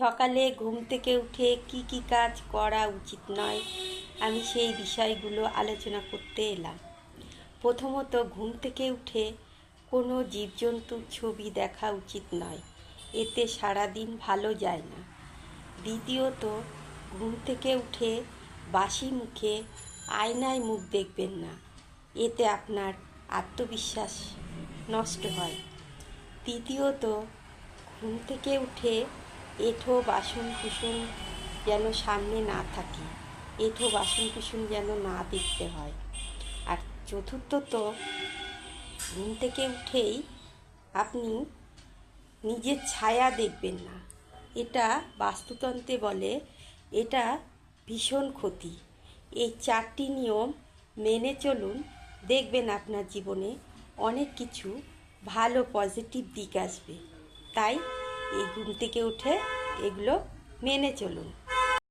সকালে ঘুম থেকে উঠে কি কি কাজ করা উচিত নয়, আমি সেই বিষয়গুলো আলোচনা করতে এলাম। প্রথমত ঘুম থেকে উঠে কোনো জীবজন্তুর ছবি দেখা উচিত নয়, এতে সারাদিন ভালো যায় না। দ্বিতীয়ত, ঘুম থেকে উঠে বাসি মুখে আয়নায় মুখ দেখবেন না, এতে আপনার আত্মবিশ্বাস নষ্ট হয়। তৃতীয়ত, ঘুম থেকে উঠে এঁঠো বাসন কুসুন যেন সামনে না থাকে। এঁঠো বাসন কুসুন যেন না দেখতে হয়। আর চতুর্থত ঘুম থেকে উঠেই আপনি নিজের ছায়া দেখবেন না। এটা বাস্তুতন্ত্রে বলে, এটা ভীষণ ক্ষতি। এই চারটি নিয়ম মেনে চলুন, দেখবেন আপনার জীবনে অনেক কিছু ভালো, পজিটিভ দিক আসবে। তাই এই ঘুম থেকে উঠে এগুলো মেনে চলুন।